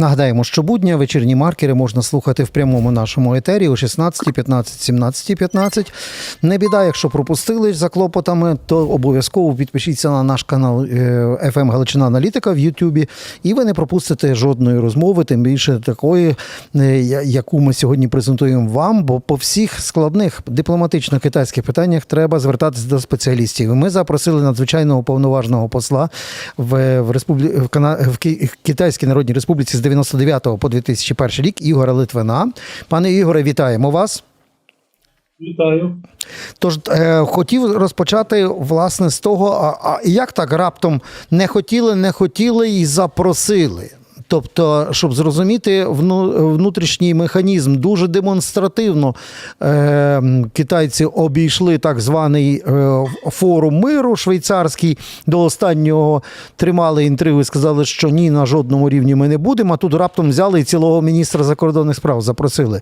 Нагадаємо, що будня вечірні маркери можна слухати в прямому нашому етері о 16, 15, 17, 15. Не біда, якщо пропустили за клопотами, то обов'язково підпишіться на наш канал е, FM Галичина Аналітика в Ютубі, і ви не пропустите жодної розмови, тим більше такої, е, яку ми сьогодні презентуємо вам. Бо по всіх складних дипломатично китайських питаннях треба звертатися до спеціалістів. Ми запросили надзвичайного повноважного посла в, в, Республі... в, Кана... в Китайській Народній Республіці з 99 по 2001 рік Ігора Литвина. Пане Ігоре, вітаємо вас. Вітаю. Тож е, хотів розпочати власне з того, а, а як так раптом не хотіли, не хотіли і запросили. Тобто, щоб зрозуміти внутрішній механізм, дуже демонстративно е, китайці обійшли так званий е, форум миру швейцарський. До останнього тримали інтригу і сказали, що ні, на жодному рівні ми не будемо. А тут раптом взяли і цілого міністра закордонних справ запросили.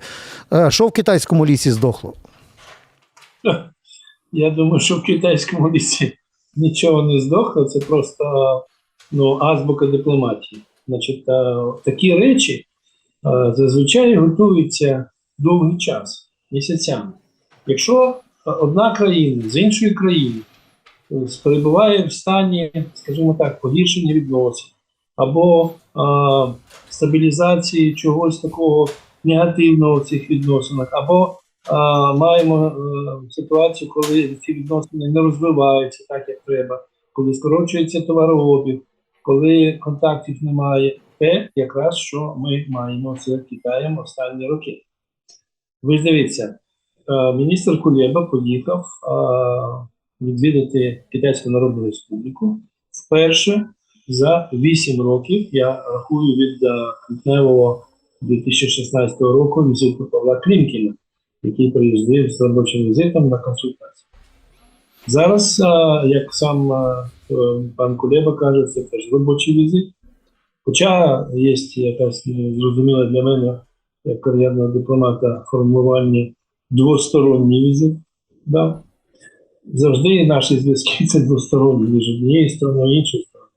Е, що в китайському лісі здохло? Я думаю, що в китайському лісі нічого не здохло, це просто ну, азбука дипломатії. Значить, е, такі речі е, зазвичай готуються довгий час, місяцями. Якщо одна країна з іншої країни е, перебуває в стані, скажімо так, погіршення відносин або стабілізації чогось такого негативного в цих відносинах, або а, маємо ситуацію, коли ці відносини не розвиваються так, як треба, коли скорочується товарообіг, коли контактів немає. Те, якраз що ми маємо з Китаєм останні роки. Ви ж дивіться, е, міністр Кулєба поїхав е, відвідати Китайську Народну Республіку вперше за 8 років. Я рахую від е, квітневого 2016 року візиту Павла Клімкіна який приїздив з робочим візитом на консультацію. Зараз, як сам пан Кулеба каже, це теж робочий візит. Хоча є якась зрозуміла для мене, як кар'єрного дипломата, формування двосторонній візит. Да? Завжди наші зв'язки це двосторонні між однією стороною і іншою стороною.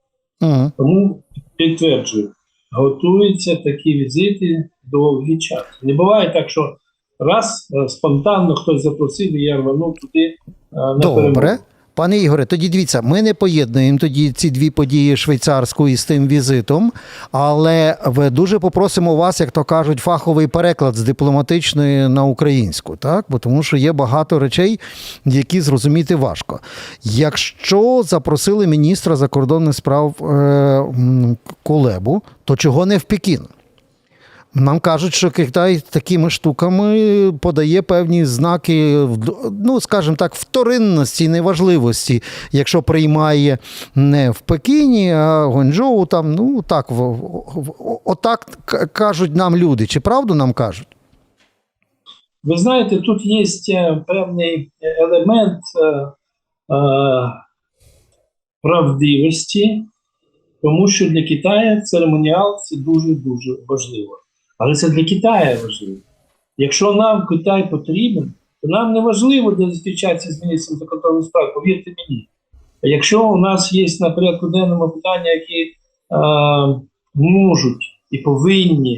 Угу. Тому підтверджую, готуються такі візити довгий час. Не буває так, що раз е, спонтанно хтось запросив, і я рванув туди е, на Добре. Пане Ігоре, тоді дивіться, ми не поєднуємо тоді ці дві події швейцарську із тим візитом, але ви дуже попросимо вас, як то кажуть, фаховий переклад з дипломатичної на українську, так? Бо тому що є багато речей, які зрозуміти важко. Якщо запросили міністра закордонних справ е, Кулебу, то чого не в Пекін? Нам кажуть, що Китай такими штуками подає певні знаки, ну скажімо так, вторинності, неважливості, якщо приймає не в Пекіні, а в Гончжоу, там, ну так, в, отак кажуть нам люди. Чи правду нам кажуть? Ви знаєте, тут є е, певний елемент е, е, правдивості, тому що для Китаю церемоніал це дуже-дуже важливо. Але це для Китаю важливо. Якщо нам Китай потрібен, то нам не важливо, де зустрічатися з міністром закордонних справ, повірте мені. Якщо у нас є на порядку денному питання, які е, можуть і повинні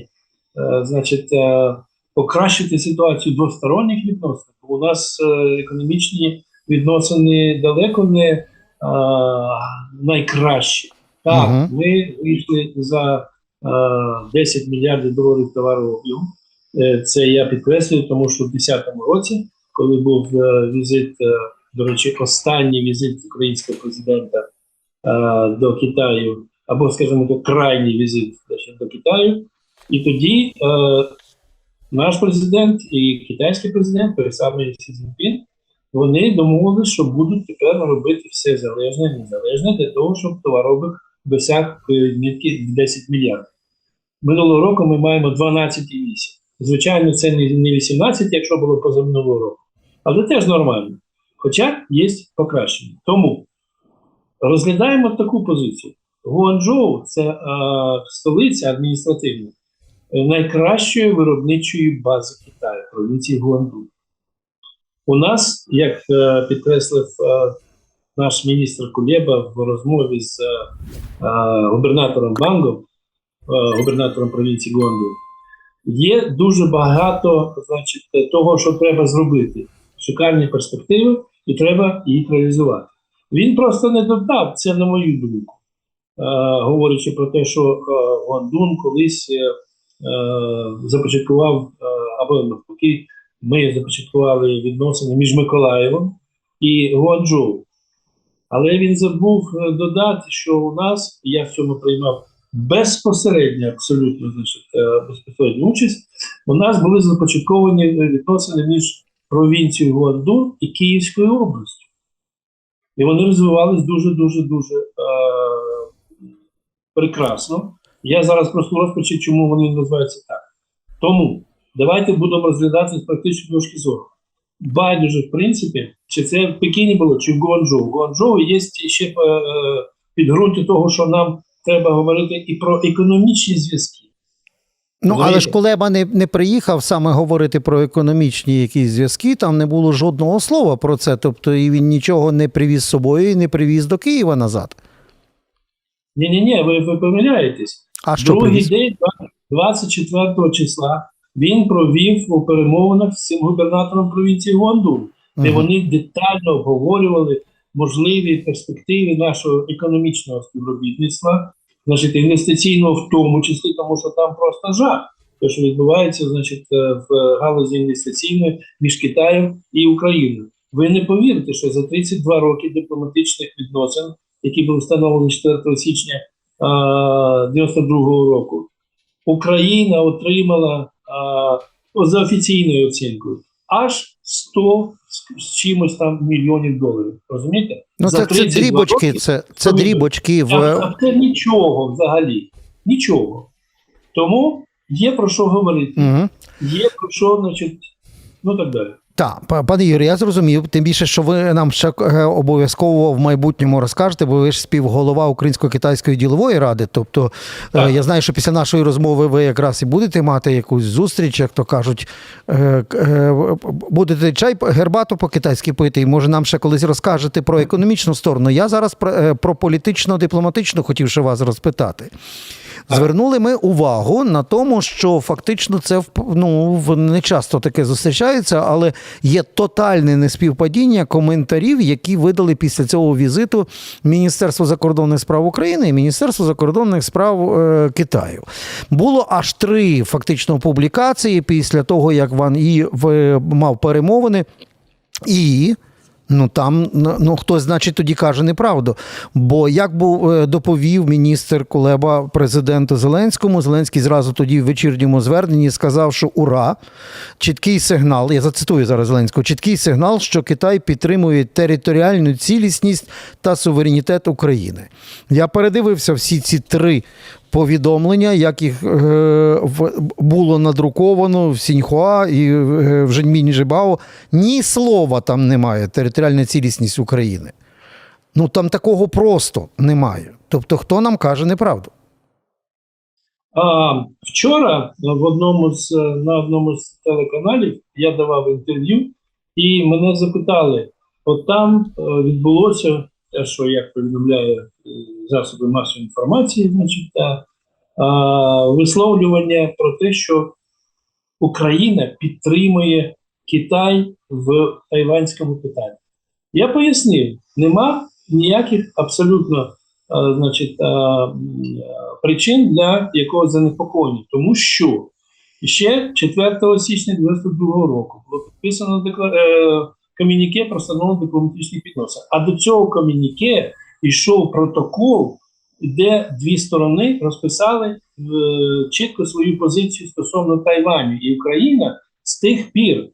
е, значить, е, покращити ситуацію двосторонніх відносин, бо у нас е, економічні відносини далеко не е, найкращі. Так, Мгм. ми вийшли за 10 мільярдів доларів товарообігу. Е, Це я підкреслюю, тому що в 2010 році, коли був е, візит, е, до речі, останній візит українського президента до Китаю, або, скажімо, до крайній візит до Китаю, і тоді наш президент і китайський президент, той самий Сі Цзіньпін, вони домовилися, що будуть тепер робити все залежне і незалежне для того, щоб товарообіг досяг відмітки 10 мільярдів. Минулого року ми маємо 12,8. Звичайно, це не не 18, якщо було позаминулого року, але теж нормально. Хоча є покращення. Тому розглядаємо таку позицію. Гуанчжоу – це е, столиця адміністративна е, найкращої виробничої бази Китаю, провінції Гуанчжоу. У нас, як е, підкреслив е, наш міністр Кулєба в розмові з е, е, губернатором Бангом, губернатором провінції Гуандун. Є дуже багато значить, того, що треба зробити. Шикарні перспективи, і треба їх реалізувати. Він просто не додав, це на мою думку, е, говорячи про те, що е, Гуандун колись е, е, започаткував, е, або навпаки, ми започаткували відносини між Миколаєвом і Гуанчжоу. Але він забув е, додати, що у нас, я в цьому приймав безпосередньо, абсолютно значить, е, безпосередню участь, у нас були започатковані відносини між провінцією Гуандун і Київською областю. І вони розвивались дуже-дуже дуже е, прекрасно. Я зараз просто розпочну, чому вони називаються так. Тому давайте будемо розглядати з практичної точки зору. Байдуже, в принципі, чи це в Пекіні було, чи в Гуанчжоу. В Гуанчжоу є ще е, підґрунті того, що нам треба говорити і про економічні зв'язки. Ну, але ж Кулеба не, не приїхав саме говорити про економічні якісь зв'язки, там не було жодного слова про це. Тобто і він нічого не привіз з собою і не привіз до Києва назад. Ні, ні, ні, ви, ви помиляєтесь. А що Другий привіз? день, 24 числа, він провів у перемовинах з цим губернатором провінції Гуандун, де Мгм. вони детально обговорювали можливі перспективи нашого економічного співробітництва, значить, інвестиційного в тому числі, тому що там просто жах. Те, що відбувається, значить, е, в галузі інвестиційної між Китаєм і Україною. Ви не повірите, що за 32 роки дипломатичних відносин, які були встановлені 4 січня 92 року, Україна отримала а, за офіційною оцінкою аж 100 з- чимось там мільйонів доларів. Розумієте? Ну, це, це дрібочки, років, це, це дрібочки в. а, а це нічого взагалі. Нічого. Тому є про що говорити, Угу. є про що, значить, ну так далі. Так, пане Юрій, я зрозумів. Тим більше, що ви нам ще е, обов'язково в майбутньому розкажете, бо ви ж співголова Українсько-китайської ділової ради. Тобто, е, Так. я знаю, що після нашої розмови ви якраз і будете мати якусь зустріч, як то кажуть, е, будете чай гербату по-китайськи пити, і може нам ще колись розкажете про економічну сторону. Я зараз про, про політично-дипломатичну хотів ще вас розпитати. Звернули ми увагу на тому, що фактично це ну, не часто таке зустрічається, але є тотальне неспівпадіння коментарів, які видали після цього візиту Міністерство закордонних справ України і Міністерство закордонних справ е, Китаю. Було аж три фактично публікації після того, як Ван І мав перемовини. І ну там ну, ну, хтось, значить, тоді каже неправду. Бо як був е, доповів міністр Кулеба президенту Зеленському, Зеленський зразу тоді в вечірньому зверненні сказав, що ура, чіткий сигнал. Я зацитую зараз Зеленського: чіткий сигнал, що Китай підтримує територіальну цілісність та суверенітет України. Я передивився всі ці три повідомлення, як їх е, було надруковано в Сіньхуа і е, в Женьмінь Жибао. Ні слова там немає територіальна цілісність України. Ну там такого просто немає. Тобто, хто нам каже неправду? А, вчора в одному з на одному з телеканалів я давав інтерв'ю, і мене запитали: от там е, відбулося те, що як повідомляє засоби масової інформації, значить, та, а, висловлювання про те, що Україна підтримує Китай в тайванському питанні. Я пояснив, нема ніяких абсолютно е, значить, м, е, причин для якогось занепокоєння, тому що ще 4 січня 2022 року було підписано е, комюніке про встановлення дипломатичних відносин. А до цього комюніке йшов протокол, де дві сторони розписали е, чітко свою позицію стосовно Тайваню. І Україна з тих пір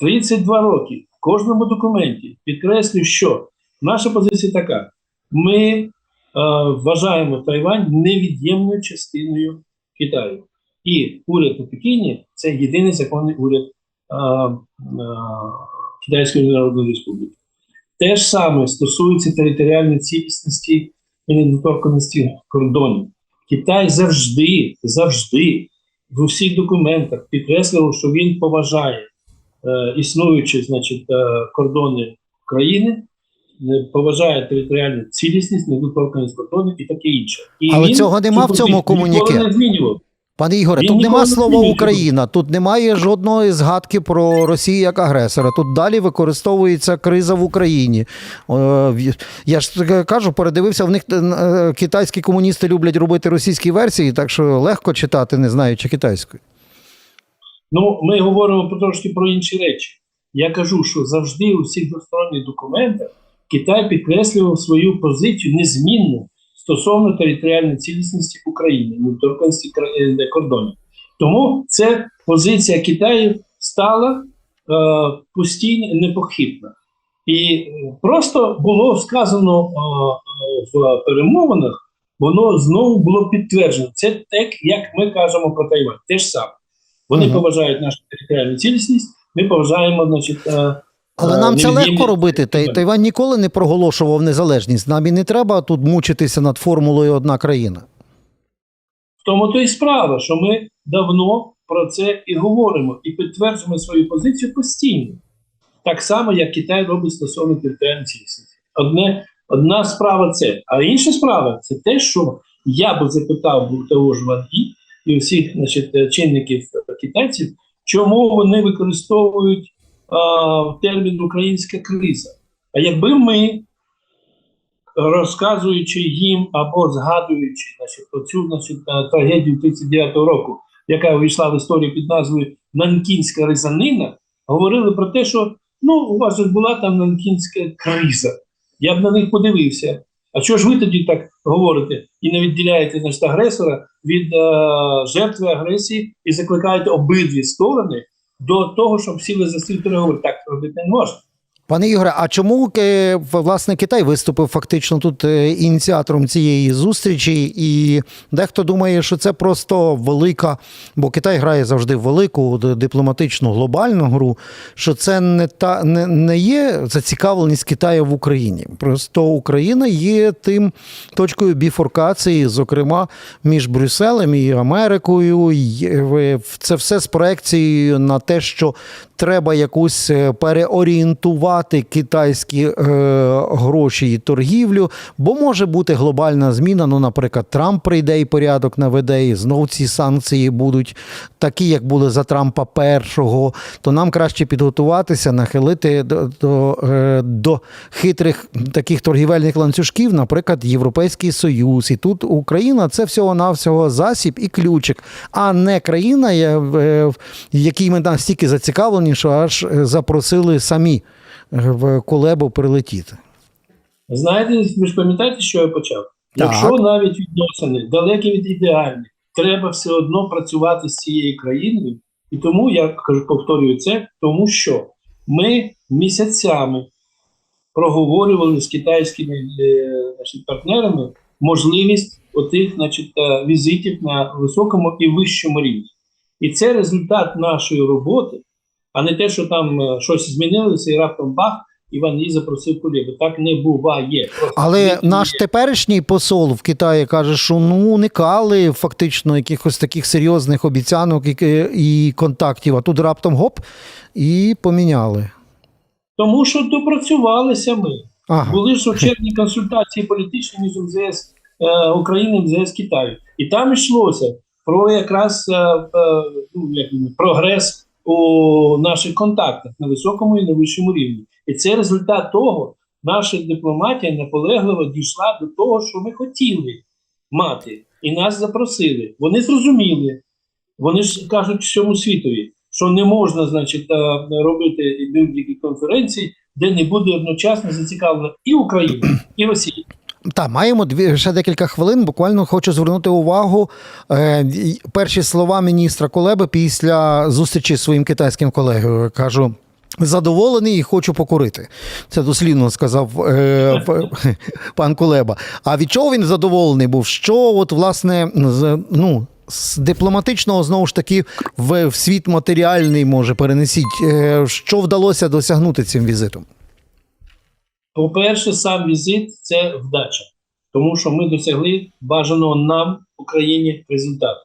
32 роки в кожному документі підкреслює, що наша позиція така: ми е, вважаємо Тайвань невід'ємною частиною Китаю. І уряд у Пекіні це єдиний законний уряд е, е, Китайської Народної Республіки. Те ж саме стосується територіальної цілісності і недоторканості кордонів. Китай завжди, завжди в усіх документах підкреслював, що він поважає е, існуючі значить, е, кордони України, не поважає територіальну цілісність, недоторканість кордонів і таке інше. І Але він цього нема в цьому комуніке. не змінював. Пане Ігоре, тут нема не слова Україна, тут немає жодної згадки про Росію як агресора. Тут далі використовується криза в Україні. Я ж кажу, передивився, в них е, китайські комуністи люблять робити російські версії, так що легко читати, не знаючи китайської. Ну, ми говоримо трошки про інші речі. Я кажу, що завжди у всіх двосторонніх документах Китай підкреслював свою позицію незмінну стосовно територіальної цілісності України, недоторканості кра- е, кордонів. Тому ця позиція Китаю стала е, постійно непохитна. І е, просто було сказано е, е, в перемовинах, воно знову було підтверджено. Це так, як ми кажемо про Тайвань. Те ж саме. Вони Мгм. поважають нашу територіальну цілісність, ми поважаємо, значить. е, Але е, нам це легко робити. Тай- Тайвань ніколи не проголошував незалежність. Нам і не треба тут мучитися над формулою одна країна. В тому то і справа, що ми давно про це і говоримо, і підтверджуємо свою позицію постійно. Так само, як Китай робить стосовно територіальної цілісності. Одне, одна справа це. А інша справа це те, що я би запитав того ж Вангі і всіх значить, чинників китайців, чому вони використовують термін українська криза. А якби ми розказуючи їм або згадуючи значить, оцю значить, е, трагедію 39-го року, яка увійшла в історію під назвою Нанкінська ризанина, говорили про те, що ну, у вас була там Нанкінська криза. Я б на них подивився. А чого ж ви тоді так говорите і не відділяєте значить, агресора від е, жертви агресії і закликаєте обидві сторони до того, щоб сіли за стіл говорили, Так робити не можна. Пане Ігоре, а чому е, власне Китай виступив фактично тут е, ініціатором цієї зустрічі? І дехто думає, що це просто велика, бо Китай грає завжди велику дипломатичну глобальну гру. Що це не та не, не є зацікавленість Китаю в Україні. Просто Україна є тим точкою біфуркації, зокрема між Брюсселем і Америкою. Це все з проекцією на те, що треба якусь е, переорієнтувати китайські е, гроші і торгівлю, бо може бути глобальна зміна. Ну, наприклад, Трамп прийде і порядок наведе, і знов ці санкції будуть такі, як були за Трампа першого. То нам краще підготуватися, нахилити до, до, е, до хитрих таких торгівельних ланцюжків, наприклад, Європейський Союз. І тут Україна це всього-навсього засіб і ключик, а не країна, е, в якій ми настільки зацікавлені, що аж е, запросили самі в Кулебу прилетіти. Знаєте, ви ж пам'ятаєте, що я почав? Так. Якщо навіть відносини далекі від ідеальних, треба все одно працювати з цією країною. І тому я кажу, повторюю це, тому що ми місяцями проговорювали з китайськими е, значить, партнерами можливість отих значить, е, візитів на високому і вищому рівні. І це результат нашої роботи, а не те, що там е, щось змінилося і раптом бах, Іван її запросив Кулєбу. Так не буває. Просто Але не наш є. теперішній посол в Китаї каже, що ну уникали фактично якихось таких серйозних обіцянок і, і контактів. А тут раптом гоп і поміняли. Тому що допрацювалися ми. Ага. Були ж червні консультації політичні між МЗС е, України і МЗС Китаю. І там йшлося про якраз е, е, ну, як прогрес у наших контактах на високому і на вищому рівні. І це результат того, наша дипломатія наполегливо дійшла до того, що ми хотіли мати, і нас запросили. Вони зрозуміли, вони ж кажуть всьому світові, що не можна, значить, робити будь-які конференції, де не буде одночасно зацікавлена і Україна, і Росія. Так, маємо дві ще декілька хвилин. Буквально хочу звернути увагу. Е, перші слова міністра Колеби після зустрічі з своїм китайським колегою. Кажу. Задоволений і хочу покурити. Це дослівно сказав е, пан Кулеба. А від чого він задоволений був? Що, от, власне, з, ну, з дипломатичного знову ж таки в, в світ матеріальний може перенесіть. Е, що вдалося досягнути цим візитом? По-перше, сам візит це вдача, тому що ми досягли бажаного нам Україні результату.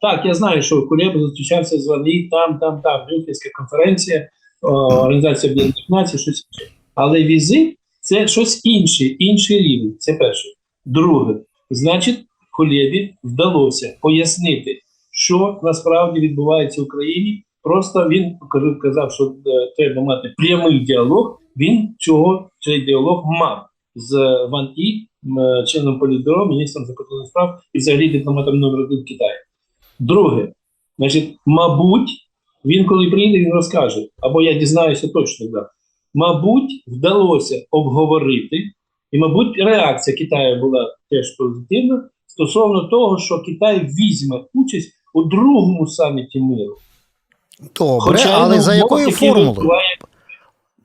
Так, я знаю, що Кулеба зустрічався з вами там, там, там, Мюнхенська конференція, Організація Об'єднаних Націй, щось інше. Але візит Це щось інше, інший рівень. Це перше. Друге, значить, Кулєбі вдалося пояснити, що насправді відбувається в Україні. Просто він казав, що е, треба мати прямий діалог. Він цього цей діалог мав з Ван І, е, членом політбюро, міністром закордонних справ і взагалі дипломатом номер один Китаю. Друге, значить, мабуть, він коли приїде, він розкаже, або я дізнаюся точно, да. Мабуть, вдалося обговорити, і, мабуть, реакція Китаю була теж позитивна стосовно того, що Китай візьме участь у другому саміті миру. Добре, й але за якою формулою?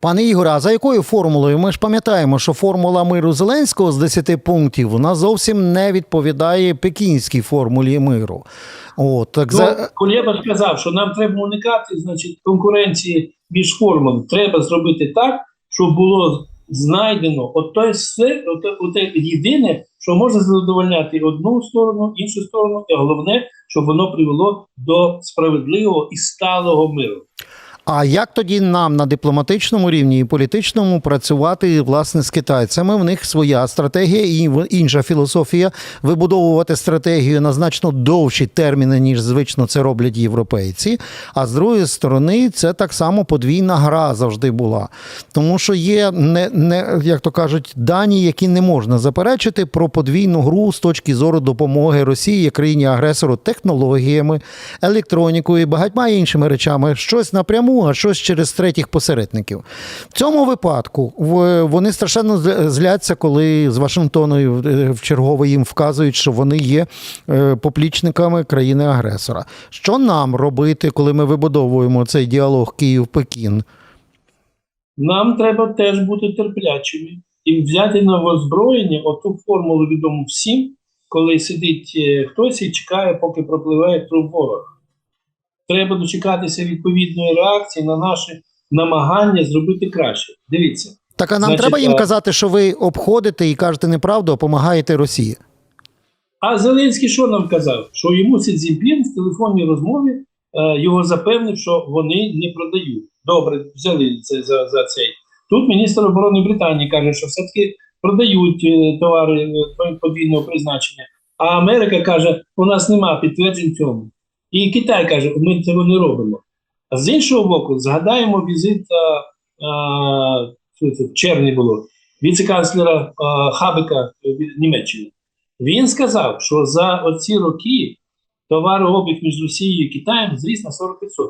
Пане Ігоре, а за якою формулою? Ми ж пам'ятаємо, що формула миру Зеленського з 10 пунктів вона зовсім не відповідає пекінській формулі миру. От, так Ну, за... Кулєба сказав, що нам треба уникати значить, конкуренції між формами. Треба зробити так, щоб було знайдено от те все, от, те єдине, що може задовольняти одну сторону, іншу сторону, і головне, щоб воно привело до справедливого і сталого миру. А як тоді нам на дипломатичному рівні і політичному працювати власне з китайцями? В них своя стратегія і інша філософія вибудовувати стратегію на значно довші терміни, ніж звично це роблять європейці. А з другої сторони, це так само подвійна гра завжди була. Тому що є не, не як то кажуть, дані, які не можна заперечити про подвійну гру з точки зору допомоги Росії країні агресору технологіями, електронікою багатьма іншими речами, щось напряму, а щось через третіх посередників. В цьому випадку вони страшенно зляться, коли з Вашингтону в чергове їм вказують, що вони є е, поплічниками країни-агресора. Що нам робити, коли ми вибудовуємо цей діалог Київ-Пекін? Нам треба теж бути терплячими і взяти на озброєння оту формулу відому всім, коли сидить е, хтось і чекає, поки пропливає труп ворога. Треба дочекатися відповідної реакції на наші намагання зробити краще. Дивіться, Так а нам Значить, треба їм казати, що ви обходите і кажете неправду, а допомагаєте Росії. а Зеленський що нам казав? Що йому Сі Цзіньпін в телефонній розмові е, його запевнив, що вони не продають. Добре, взяли це за, за цей. Тут міністр оборони Британії каже, що все-таки продають е, товари е, подвійного призначення. А Америка каже, у нас нема підтверджень цьому. І Китай каже, ми цього не робимо. А з іншого боку, згадаємо візит а, а, що це, в червні було віце-канцлера а, Хабека від Німеччини. Він сказав, що за оці роки товарообіг між Росією і Китаєм зріс на 40%.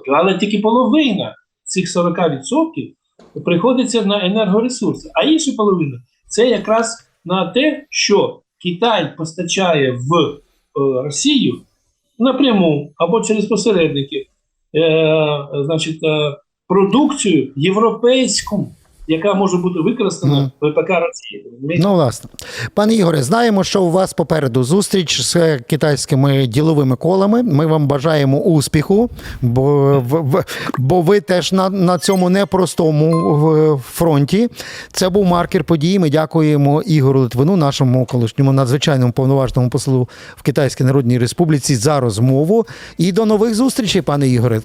Але тільки половина цих 40% приходиться на енергоресурси, а інша половина це якраз на те, що Китай постачає в е, Росію напряму або через посередників, е, значить, е, продукцію європейську, яка може бути використана в ВПК Росії. Ну, власне, пане Ігоре, знаємо, що у вас попереду зустріч з китайськими діловими колами. Ми вам бажаємо успіху, бо, в- в- бо ви теж на, на цьому непростому фронті. Це був маркер подій. Ми дякуємо Ігору Литвину, нашому колишньому надзвичайному повноважному послу в Китайській Народній Республіці, за розмову. І до нових зустрічей, пане Ігоре.